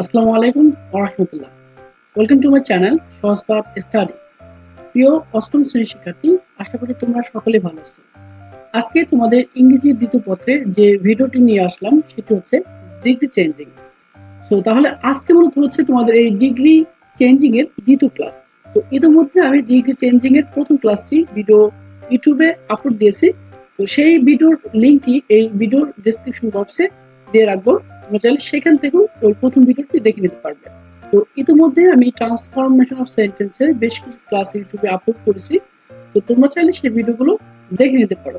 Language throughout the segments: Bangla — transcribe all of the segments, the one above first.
আসসালামু আলাইকুম রহমতুল্লাহ welcome to my channel Sahajpath study প্রিয় অষ্টম শ্রেণির শিক্ষার্থী, আশা করি তোমরা সকলে ভালো আছো। আজকে তোমাদের ইংরেজি দ্বিতীয় পত্রে যে ভিডিওটি নিয়ে আসলাম, সেটি হচ্ছে ডিগ্রি চেঞ্জিং সো তাহলে আজকে মূলত হচ্ছে তোমাদের এই ডিগ্রি চেঞ্জিং এর দ্বিতীয় ক্লাস তো ইতিমধ্যে আমি ডিগ্রি চেঞ্জিং এর প্রথম ক্লাসটি ভিডিও ইউটিউবে আপলোড দিয়েছি। তো সেই ভিডিওর লিঙ্কটি এই ভিডিওর ডেসক্রিপশন বক্সে দিয়ে রাখব। তোমরা চাইলে সেখান থেকেও ওই প্রথম ভিডিওটি দেখে নিতে তো ইতিমধ্যে আমি ট্রান্সফরমেশন অফ সেন্টেন্সের বেশ কিছু ক্লাস ইউটিউবে আপলোড করেছি। তো তোমরা চাইলে সেই ভিডিওগুলো দেখে নিতে পারো।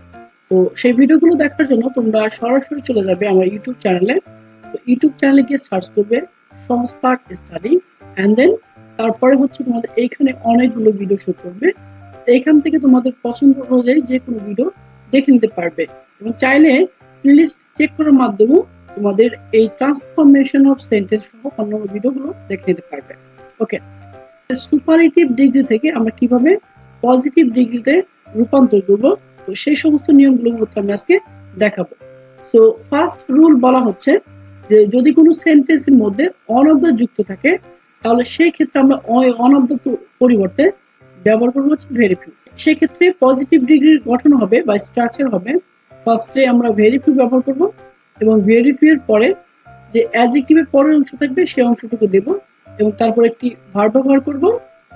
তো সেই ভিডিওগুলো দেখার জন্য তোমরা সরাসরি চলে যাবে আমার ইউটিউব চ্যানেলে। তো ইউটিউব চ্যানেলে গিয়ে সার্চ করবে স্টাডি অ্যান্ড দেন তারপরে হচ্ছে তোমাদের এইখানে অনেকগুলো ভিডিও শো করবে। এইখান থেকে তোমাদের পছন্দ অনুযায়ী যে কোনো ভিডিও দেখে নিতে পারবে। এবং চাইলে প্লেলিস্ট চেক করার মাধ্যমেও তোমাদের এই ট্রান্সফরমেশন অফ সেন্টেন্স সহ অন্যান্য ভিডিওগুলো দেখে নিতে পারবে। ওকে সুপারিটিভ ডিগ্রি থেকে আমরা কীভাবে পজিটিভ ডিগ্রিতে রূপান্তর করব, তো সেই সমস্ত নিয়মগুলো মধ্যে আমি আজকে দেখাবো। সো ফার্স্ট রুল বলা হচ্ছে যে যদি কোনো সেন্টেন্সের মধ্যে অন অফ দ্য যুক্ত থাকে, তাহলে সেই ক্ষেত্রে আমরা অন অফ দ্য পরিবর্তে ব্যবহার করব হচ্ছে ভেরিফিউ সেক্ষেত্রে পজিটিভ ডিগ্রির গঠন হবে বা স্ট্রাকচার হবে ফার্স্টে আমরা ভেরিফিউ ব্যবহার করব এবং ভেরিফিউর পরে যে অ্যাডজেক্টিভের পরের অংশ থাকবে সেই অংশটুকু দেব এবং তারপর একটি ভার ব্যবহার করব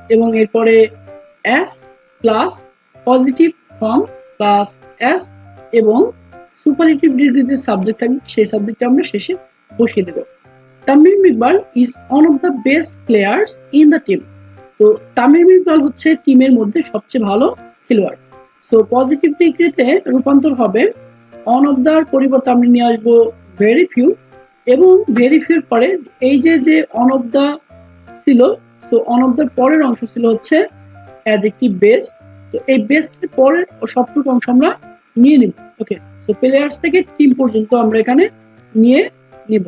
এবং এরপরে as plus positive form plus as এবং সুপারলেটিভ ডিগ্রি যে সাবজেক্ট থাকবে, সেই সাবজেক্টটা আমরা শেষে বসিয়ে দেব। Tamim Iqbal is one of the best players in the team তো তামিম ইকবাল হচ্ছে টিমের মধ্যে সবচেয়ে ভালো খেলোয়াড়। সো পজিটিভ ডিগ্রিতে রূপান্তর হবে অন অফ দ্যার পরিবর্তে আমরা নিয়ে আসব ভেরি ফিউ এবং ভেরি ফিউর পরে এই যে যে অন অফ দ্য ছিল সো অন অফ দ্য পরের অংশ ছিল হচ্ছে অ্যাডজেক্টিভ বেস্ট তো এই বেস্টের পরের সবটুকু অংশ আমরা নিয়ে নিব ওকে সো প্লেয়ার্স থেকে টিম পর্যন্ত আমরা এখানে নিয়ে নিব।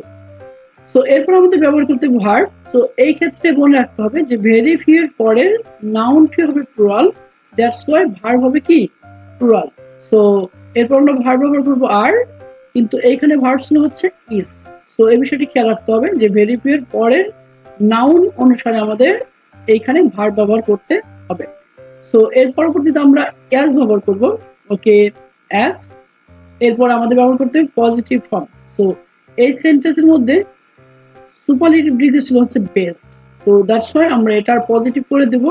সো এরপর আমাদের ব্যবহার করতে ভার তো এই ক্ষেত্রে মনে রাখতে হবে যে ভেরি ফিউর পরের নাউনটি হবে প্লুরাল দ্যাটস ওয়াই ভার হবে কি? প্লুরাল সো এরপর আমরা ভার ব্যবহার করব আর কিন্তু এইখানে ভার্ব ছিল হচ্ছে ইস তো এই বিষয়টি খেয়াল রাখতে হবে যে ভেরিফিউর পরের নাউন অনুসারে আমাদের এইখানে ভার ব্যবহার করতে হবে। সো এর পরবর্তীতে আমরা অ্যাজ ব্যবহার করব। ওকে অ্যাজ এরপর আমাদের ব্যবহার করতে হবে পজিটিভ ফর্ম সো এই সেন্টেন্সের মধ্যে সুপারলেটিভ ডিগ্রি ছিল হচ্ছে বেস্ট তো দ্যাটস ওয়াই আমরা এটার পজিটিভ করে দেব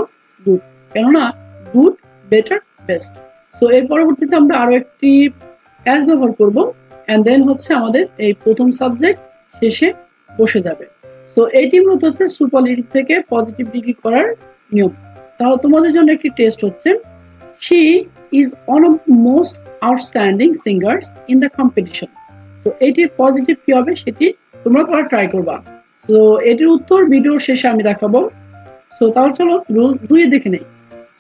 গুড কেননা গুড বেটার বেস্ট সো এর পরবর্তীতে আমরা আরও একটি অ্যাজ ব্যবহার করব অ্যান্ড দেন হচ্ছে আমাদের এই প্রথম সাবজেক্ট শেষে বসে যাবে। তো এইটি মূলত হচ্ছে সুপারলিটিভ থেকে পজিটিভ ডিগ্রি করার নিয়ম। তাহলে তোমাদের জন্য একটি টেস্ট হচ্ছে she is one of most outstanding singers in the competition তো এটির পজিটিভ কি হবে সেটি তোমরা করা ট্রাই করবা। সো এটির উত্তর ভিডিওর শেষে আমি দেখাবো। সো তাহলে চলো রুল দুই দেখে নেই।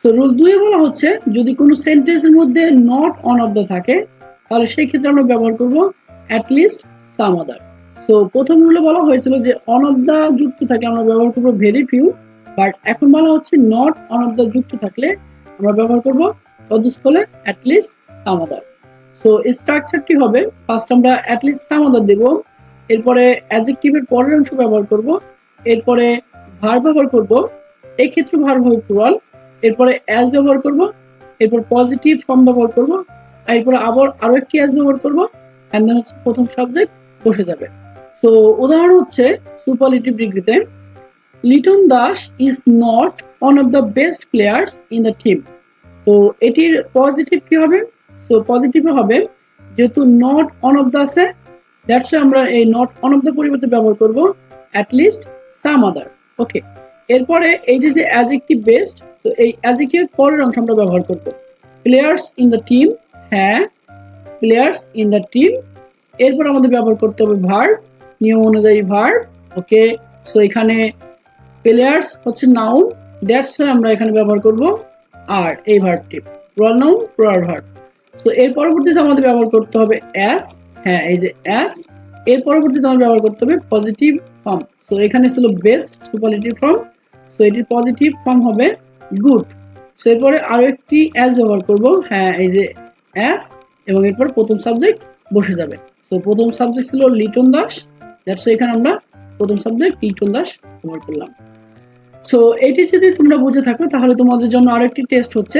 সো রুল দুই বলা হচ্ছে, যদি কোনো সেন্টেন্সের মধ্যে নট অন অফ দ্য থাকে, তাহলে সেই ক্ষেত্রে আমরা ব্যবহার করব অ্যাটলিস্ট সাম আদার সো প্রথম রুলে বলা হয়েছিল যে অন অফ দ্য যুক্ত থাকলে আমরা ব্যবহার করব ভেরি ফিউ বাট এখন বলা হচ্ছে নট অন অফ দ্য যুক্ত থাকলে আমরা ব্যবহার করব তদস্থলে অ্যাটলিস্ট সাম আদার সো স্ট্রাকচারটি হবে ফার্স্ট আমরা অ্যাটলিস্ট সাম আদার দেব, এরপরে অ্যাডজেক্টিভের পরের অংশ ব্যবহার করব, এরপরে ভার ব্যবহার করব, এক্ষেত্রে ভার হবে প্লুরাল এরপরে অ্যাজ ব্যবহার করব, এরপর পজিটিভ ফর্ম ব্যবহার করব এরপরে আবার আরও একটি অ্যাজ ব্যবহার করব অ্যান্ড দেন হচ্ছে প্রথম সাবজেক্ট বসে যাবে। সো উদাহরণ হচ্ছে সুপারলিটিভ ডিগ্রিতে Liton Das is not one of the best players in the team তো এটির পজিটিভ কি হবে? সো পজিটিভ হবে, যেহেতু নট অন অফ দ্য আছে দ্যাটস আমরা এই নট অন অফ দ্য পরিবর্তে ব্যবহার করব অ্যাটলিস্ট সাম আদার ওকে এরপরে এই যে যে অ্যাজেক্টিভ বেস্ট তো এই অ্যাজেক্টিভের পরের অংশ আমরা ব্যবহার করব। প্লেয়ার্স ইন দ্য টিম হ্যাঁ প্লেয়ার্স ইন দ্য টিম এরপর আমাদের ব্যবহার করতে হবে ভার নিয়ম অনুযায়ী ভার ওকে সো এখানে প্লেয়ার্স হচ্ছে নাউন দ্যাটস আমরা এখানে ব্যবহার করব আর, এই ভার্বটি প্রল নাউন প্রয়ার ভার্ব তো এর পরবর্তীতে আমাদের ব্যবহার করতে হবে অ্যাস হ্যাঁ এই যে অ্যাস এর পরবর্তীতে আমাদের ব্যবহার করতে হবে পজিটিভ ফর্ম সো এখানে ছিল বেস্ট সুপারলেটিভ ফর্ম সো এটির পজিটিভ ফর্ম হবে গুড সো এরপরে আরও একটি অ্যাস ব্যবহার করব। হ্যাঁ এই যে অ্যাস এবং এরপর প্রথম সাবজেক্ট বসে যাবে। সো প্রথম সাবজেক্ট ছিল লিটন দাস। দ্যাটস এখানে আমরা প্রথম সাবজেক্ট লিটন দাস ব্যবহার করলাম। সো এটি যদি তোমরা বুঝে থাকো, তাহলে তোমাদের জন্য আরেকটি টেস্ট হচ্ছে।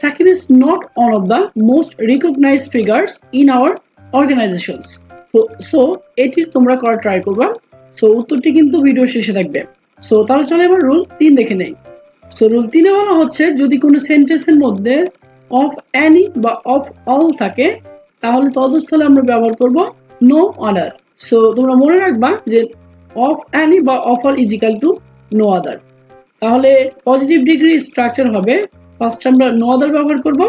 Shakib is not one of the most recognize figures in our organisations so এটি তোমরা করা ট্রাই করবা। সো উত্তরটি কিন্তু ভিডিও শেষে থাকবে। সো তাহলে চলে এবার রুল তিন দেখে নেই। সো রুল তিনে বলা হচ্ছে, যদি কোনো সেন্টেন্সের মধ্যে অফ অ্যানি বা অফ অল থাকে, তাহলে তদস্থলে আমরা ব্যবহার করব নো আদার সো তোমরা মনে রাখবা যে অফ অ্যানি বা of all is equal to no other তাহলে পজিটিভ ডিগ্রি স্ট্রাকচার হবে। ফার্স্ট আমরা নো আদার ব্যবহার করব,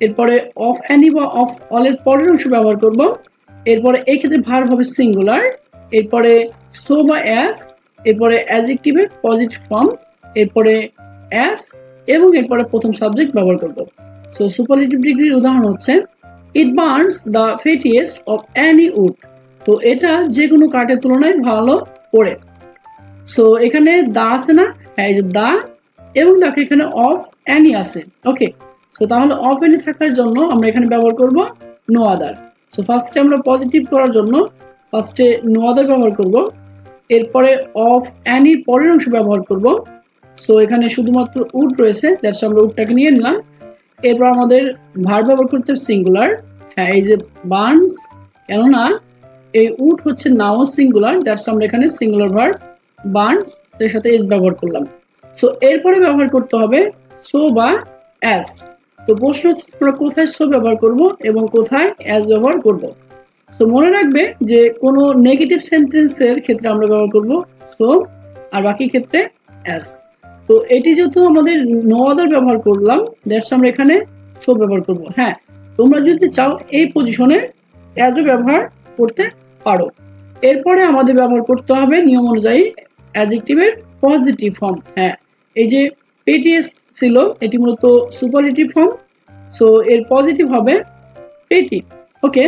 এরপরে অফ অ্যানি বা অফ অলের পরের অংশ ব্যবহার করব, এরপরে এই ক্ষেত্রে ভার হবে সিঙ্গুলার এরপরে সো বা অ্যাস এরপরে অ্যাজেক্টিভের পজিটিভ ফর্ম এরপরে অ্যাস এবং এরপরে প্রথম সাবজেক্ট ব্যবহার করব। সো সুপারলেটিভ ডিগ্রির উদাহরণ হচ্ছে it burns the fattiest of any wood তো এটা যে কোনো কাঠের তুলনায় ভালো পড়ে। সো এখানে দা আছে না হ্যাঁ দা এবং দেখো এখানে অফ অ্যানি আছে। ওকে সো তাহলে অফ অ্যানি থাকার জন্য আমরা এখানে ব্যবহার করব নো আদার সো ফার্স্টে আমরা পজিটিভ করার জন্য ফার্স্টে নো আদার ব্যবহার করব। এরপরে অফ অ্যানির পরের অংশ ব্যবহার করব। সো এখানে শুধুমাত্র উড রয়েছে দ্যাটস আমরা উডটাকে নিয়ে নিলাম। এরপর আমাদের ভার ব্যবহার করতে হবে সিঙ্গুলার হ্যাঁ এই যে বার্নস কেননা এই উড হচ্ছে নাও সিঙ্গুলার দ্যাটস আমরা এখানে সিঙ্গুলার ভার বার্নস এর সাথে এস ব্যবহার করলাম। সো এরপরে ব্যবহার করতে হবে সো বা অ্যাস তো প্রশ্ন হচ্ছে, আমরা কোথায় সো ব্যবহার করব এবং কোথায় অ্যাস ব্যবহার করব? তো মনে রাখবে যে কোনো নেগেটিভ সেন্টেন্সের ক্ষেত্রে আমরা ব্যবহার করব সো আর বাকি ক্ষেত্রে অ্যাস তো এটি যেহেতু আমাদের নো আদার ব্যবহার করলাম দ্যাটস আমরা এখানে সো ব্যবহার করব। হ্যাঁ তোমরা যদি চাও এই পজিশনে অ্যাজও ব্যবহার করতে পারো। এরপরে আমাদের ব্যবহার করতে হবে নিয়ম অনুযায়ী অ্যাজেক্টিভের পজিটিভ ফর্ম হ্যাঁ এই যে পেটিএস ছিল, এটি মূলত সুপারলেটিভ ফর্ম সো এর পজিটিভ হবে পেটি ওকে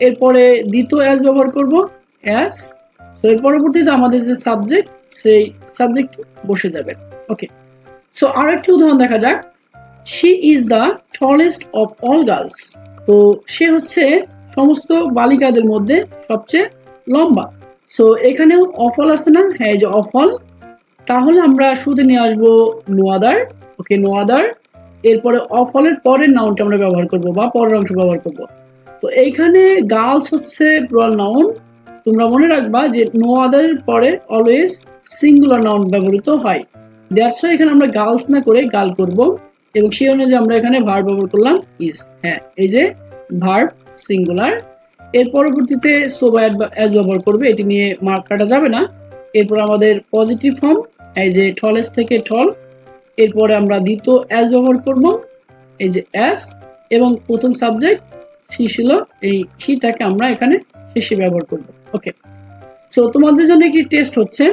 এরপরে দ্বিতীয় অ্যাস ব্যবহার করব অ্যাস তো এর পরবর্তীতে আমাদের যে সাবজেক্ট সেই সাবজেক্ট বসে যাবে। ওকে সো আর একটি উদাহরণ দেখা যাক। She is the tallest of all girls তো সে হচ্ছে সমস্ত বালিকাদের মধ্যে সবচেয়ে লম্বা। সো এখানেও অফল আছে না? হ্যাঁ যে অফল। তাহলে আমরা শুধু নিয়ে আসব নোয়াদার। ওকে নোয়াদার। এরপরে অফলের পরের নাউনটা আমরা ব্যবহার করব বা পরের অংশ ব্যবহার করব। তো এইখানে গার্লস হচ্ছে প্লুরাল নাউন তোমরা মনে রাখবা যে নো আদারের পরে অলওয়েজ সিঙ্গুলার নাউন ব্যবহৃত হয়। দ্যাটস এখানে আমরা গার্লস না করে গার্ল করব এবং সেই অনুযায়ী আমরা এখানে ভার্ব ব্যবহার করলাম ইজ হ্যাঁ এই যে ভার্ব সিঙ্গুলার এর পরবর্তীতে সোবা অ্যাড ব্যবহার করবে, এটি নিয়ে মার্ক কাটা যাবে না। এরপর আমাদের পজিটিভ ফর্ম এই যে টলেস থেকে টল এরপরে আমরা দ্বিতীয় অ্যাস ব্যবহার করব, এই যে অ্যাস এবং প্রথম সাবজেক্ট সি ছিল, এই সিটাকে আমরা এখানে শেষে ব্যবহার করব। ওকে সো তোমাদের জন্য একটি টেস্ট হচ্ছে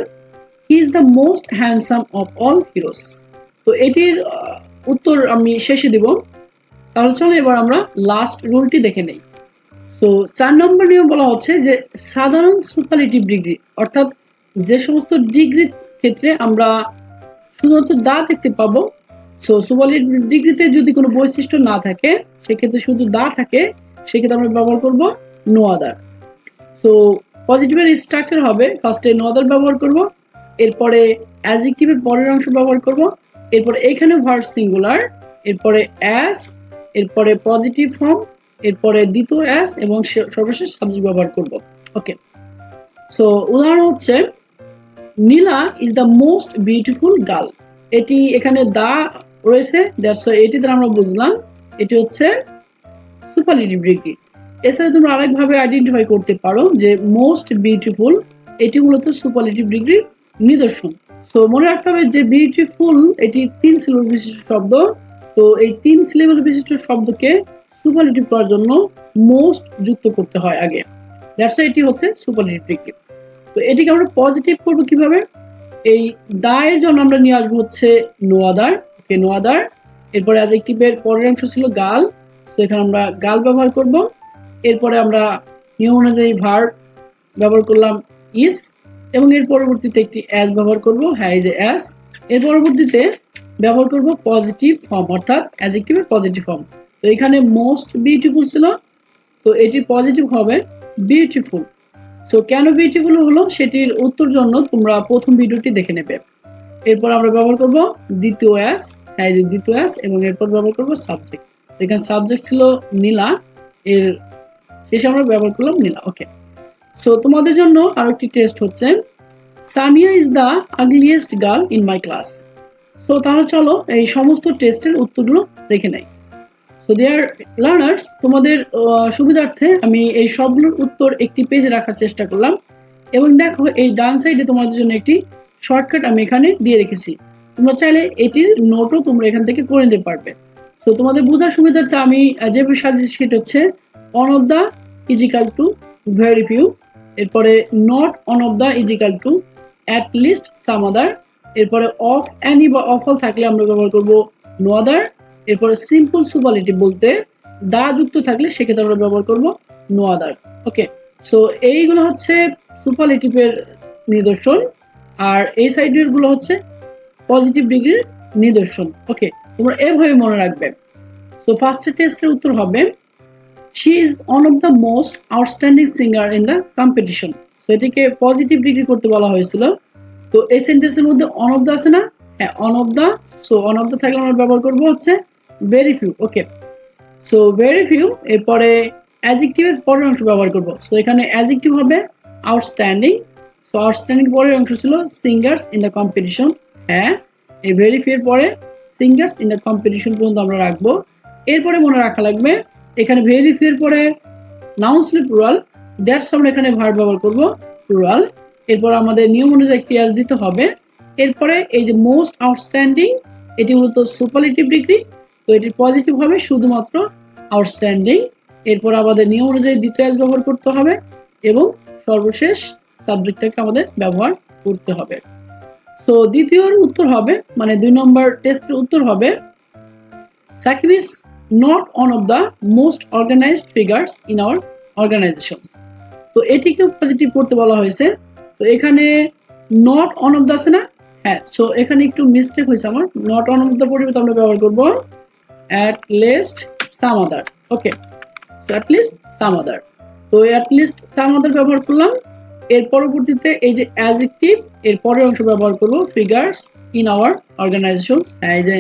he is the most handsome of all heroes তো এটির উত্তর আমি শেষে দিব। তাহলে চলো এবার আমরা লাস্ট রুলটি দেখে নেই। তো চার নম্বর নিয়ম বলা হচ্ছে যে, সাধারণ সুপারলেটিভ ডিগ্রি, অর্থাৎ যে সমস্ত ডিগ্রির ক্ষেত্রে আমরা শুধুমাত্র দা দেখতে পাবো। সো সুপারলেটিভ ডিগ্রিতে যদি কোনো বৈশিষ্ট্য না থাকে, সেক্ষেত্রে শুধু দা থাকে। সেক্ষেত্রে আমরা ব্যবহার করব নো আদার সো পজিটিভের স্ট্রাকচার হবে ফার্স্টে নো আদার ব্যবহার করব, এরপরে অ্যাজেক্টিভের পরের অংশ ব্যবহার করব, এরপরে এখানে ভার্ব সিঙ্গুলার এরপরে অ্যাস এরপরে পজিটিভ ফর্ম এরপরে দ্বিতীয় অ্যাস এবং সর্বশেষ সাবজেক্ট ব্যবহার করব। ওকে সো উদাহরণ হচ্ছে Nila is the most beautiful girl এটি এখানে দা রয়েছে দ্যাটস এটি দ্বারা আমরা বুঝলাম, এটি হচ্ছে সুপারলেটিভ ডিগ্রি এছাড়া তোমরা আরেকভাবে আইডেন্টিফাই করতে পারো যে মোস্ট বিউটিফুল এটি মূলত সুপারলেটিভ ডিগ্রির নিদর্শন। তো মনে রাখতে হবে যে বিউটিফুল এটি তিন সিলেবল বিশিষ্ট শব্দ। তো এই তিন সিলেবল বিশিষ্ট শব্দকে সুপারলেটিভ করার জন্য মোস্ট যুক্ত করতে হয় আগে। দ্যাটস এটি হচ্ছে সুপারলেটিভ ডিগ্রি তো এটিকে আমরা পজিটিভ করব কীভাবে? এই দায়ের জন্য আমরা নিয়ে আসব হচ্ছে নোয়াদার। ওকে নোয়াদার। এরপরে আজ অ্যাডজেক্টিভের পরের অংশ ছিল গাল। তো এখানে আমরা গাল ব্যবহার করব। এরপরে আমরা নিয়ম অনুযায়ী ভার ব্যবহার করলাম ইস এবং এর পরবর্তীতে একটি অ্যাস ব্যবহার করব। হ্যাঁ যে অ্যাস এর পরবর্তীতে ব্যবহার করব পজিটিভ ফর্ম অর্থাৎ অ্যাডজেক্টিভের পজিটিভ ফর্ম তো এখানে মোস্ট বিউটিফুল ছিল। তো এটি পজিটিভ হবে বিউটিফুল সো কেন বিউটিফুল হলো? সেটির উত্তর জন্য তোমরা প্রথম ভিডিওটি দেখে নেবে। এরপর আমরা ব্যবহার করব দ্বিতীয় অ্যাস দ্বিতীয় অ্যাস এবং এরপর ব্যবহার করব সাবজেক্ট এখানে সাবজেক্ট ছিল নীলা, এর শেষে আমরা ব্যবহার করলাম নীলা ওকে সো তোমাদের জন্য আরও একটি টেস্ট হচ্ছে Sania is the ugliest girl in my class so তাহলে চলো এই সমস্ত টেস্টের উত্তরগুলো দেখে নেই। সো দেয়ার লার্নার্স তোমাদের সুবিধার্থে আমি এই সবগুলোর উত্তর একটি পেজে রাখার চেষ্টা করলাম। এবং দেখো, এই ডান সাইডে তোমাদের জন্য একটি শর্টকাট আমি এখানে দিয়ে রেখেছি। তোমরা চাইলে এটির নোটও তোমরা এখান থেকে করে নিতে পারবে। সো তোমাদের বোঝার সুবিধার্থে আমি যে সাজেছি সেটা হচ্ছে one of the is equal to very few এরপরে not one of the is equal to at least some other এরপরে অফ অ্যানি বা অফল থাকলে আমরা ব্যবহার করব নো আদার এরপরে সিম্পল সুপালিটি বলতে দা যুক্ত থাকলে সেক্ষেত্রে আমরা ব্যবহার করব নো আদার ওকে সো এইগুলো হচ্ছে সুপারলেটিভের নিদর্শন, আর এই সাইডেরগুলো হচ্ছে পজিটিভ ডিগ্রির নিদর্শন ওকে তোমরা এভাবে মনে রাখবে। সো ফার্স্ট টেস্টের উত্তর হবে she is one of the most outstanding singer in the competition so এটিকে পজিটিভ ডিগ্রি করতে বলা হয়েছিল। তো, এই সেন্টেন্সের মধ্যে অন অফ দ্য আছে না? হ্যাঁ one of the so one of the থাকলে আমরা ব্যবহার করব হচ্ছে very few okay so very few এরপরে অ্যাজেক্টিভের পরের অংশ ব্যবহার করব। সো এখানে অ্যাজেক্টিভ হবে আউটস্ট্যান্ডিং সো আউটস্ট্যান্ডিং পরের অংশ ছিল সিঙ্গার্স ইন দ্য কম্পিটিশন হ্যাঁ এই ভেরি ফিউ এর পরে সিঙ্গার্স ইন দ্য কম্পিটিশন পর্যন্ত আমরা রাখব। এরপরে মনে রাখা লাগবে, এখানে ভেরি ফিউ পরে নাউন ছিল প্লুরাল দ্যাটস আমরা এখানে ভার্ব ব্যবহার করব প্লুরাল এরপর আমাদের নিয়ম অনুযায়ী অ্যাজ দিতে হবে। এরপরে এই যে মোস্ট আউটস্ট্যান্ডিং এটি মূলত সুপারলেটিভ ডিগ্রি তো এটি পজিটিভ হবে শুধুমাত্র আউটস্ট্যান্ডিং এরপর আমাদের নিয়ম অনুযায়ী দ্বিতীয় ব্যবহার করতে হবে এবং সর্বশেষ সাবজেক্টটাকে আমাদের ব্যবহার করতে হবে। তো দ্বিতীয় উত্তর হবে মানে দুই নম্বর টেস্টের উত্তর হবে Sakib is not one of the most organized figures in our organization তো এটিকেও পজিটিভ করতে বলা হয়েছে। তো এখানে নট অন অফ দ্য আছে না? হ্যাঁ সো এখানে একটু মিস্টেক হয়েছে আমার। নট অন অফ দ্য পরিবর্তে আমরা ব্যবহার করব at least some other okay at least some other তো অ্যাট লিস্ট সাম আদার ব্যবহার করলাম। এর পরবর্তীতে এই যে অ্যাজেক্টিভ এর পরের অংশ ব্যবহার করব ফিগার্স ইন আওয়ার অর্গানাইজেশন হ্যাঁ এই যে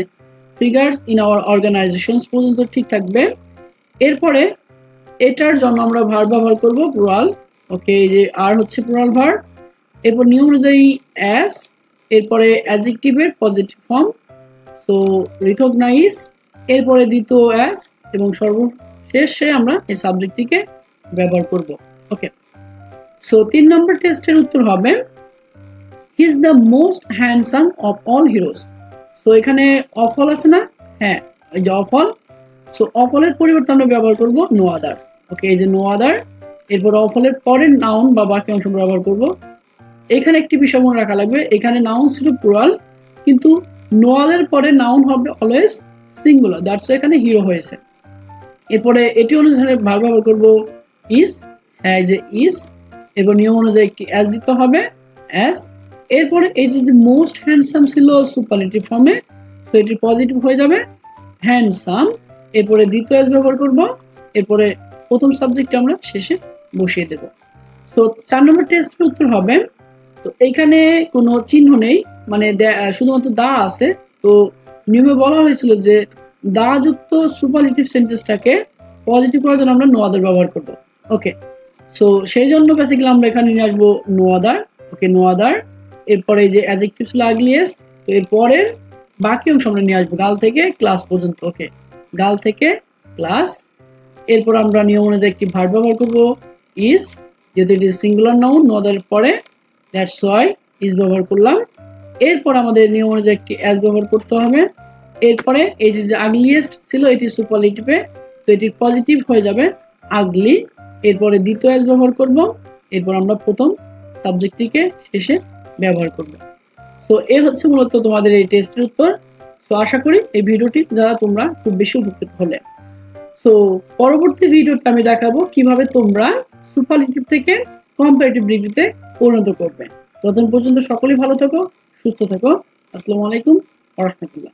ফিগার্স ইন আওয়ার অর্গানাইজেশন পর্যন্ত ঠিক থাকবে। এরপরে এটার জন্য আমরা ভার ব্যবহার করব প্লুরাল ওকে এই যে আর হচ্ছে প্লুরাল ভার এরপর নিয়ম অনুযায়ী অ্যাস এরপরে অ্যাডজেক্টিভের পজিটিভ ফর্ম সো রিকগনাইজ এরপরে দ্বিতীয় অ্যাস এবং সর্বশেষে আমরা এই সাবজেক্টটিকে ব্যবহার করব। ওকে সো তিন নম্বর টেস্টের উত্তর হবে he is the most handsome of all heroes so এখানে অফল আছে না? হ্যাঁ এই যে অফল সো অফলের পরিবর্তে আমরা ব্যবহার করব নো আদার ওকে এই যে নো আদার এরপর অফলের পরের নাউন বা বাকি অংশ ব্যবহার করব। এখানে একটি বিষয় মনে রাখা লাগবে, এখানে নাউন ছিল প্লুরাল কিন্তু নোয়ালের পরে নাউন হবে অলওয়েজ সিঙ্গুলার দ্যাটস এখানে হিরো হয়েছে। এরপরে এটি অনুসারে ভাগ ব্যবহার করব ইস হ্যাঁ যে ইস এরপর নিয়ম অনুযায়ী একটি অ্যাস দিতে হবে অ্যাস এরপরে এই যে মোস্ট হ্যান্ডসাম ছিল সুপারলেটিভ ফর্মে তো এটি পজিটিভ হয়ে যাবে হ্যান্ডসাম এরপরে দ্বিতীয় অ্যাস ব্যবহার করব, এরপরে প্রথম সাবজেক্টটা আমরা শেষে বসিয়ে দেব। তো চার নম্বর টেস্টের উত্তর হবে, তো এইখানে কোনো চিহ্ন নেই মানে শুধুমাত্র দা আছে, তো নিয়মে বলা হয়েছিল যে দা যুক্ত সুপারলেটিভ সেন্টেন্সটাকে পজিটিভ করার জন্য আমরা নো আদার ব্যবহার করব। ওকে সো সেই জন্য বেসিক্যালি আমরা এখানে নিয়ে আসব no other okay no other এরপরে যে অ্যাডজেক্টিভ ছিল আগলিয়েস্ট তো এরপরে বাকি অংশ আমরা নিয়ে আসব গাল থেকে ক্লাস পর্যন্ত ওকে গাল থেকে ক্লাস এরপর আমরা নিয়ম অনুযায়ী একটি ভার ব্যবহার করব। ইজ যেহেতু এটি সিঙ্গুলার নাউন নো আদার পরে দ্যাটস ওয়াই ইজ ব্যবহার করলাম। এরপর আমাদের নিয়ম অনুযায়ী একটি অ্যাজ ব্যবহার করতে হবে। এরপরে এই যে আগলিয়েস্ট ছিল, এটি সুপারলেটিভে তো এটি পজিটিভ হয়ে যাবে। আগলি এরপরে দ্বিতীয় অ্যাজ ব্যবহার করব। এরপর আমরা প্রথম সাবজেক্টটিকে শেষে ব্যবহার করব। সো এ হচ্ছে মূলত তোমাদের এই টেস্টের উত্তর। সো আশা করি এই ভিডিওটি দ্বারা তোমরা খুব বেশি উপকৃত হলে। সো পরবর্তী ভিডিওতে আমি দেখাবো কীভাবে তোমরা সুপারলেটিভ থেকে কম্পারেটিভ ডিগ্রিতে পরিণত করবে। ততক্ষণ পর্যন্ত সকলেই ভালো থাকো, সুস্থ থাকো। আসসালামু আলাইকুম রহমতুল্লাহ।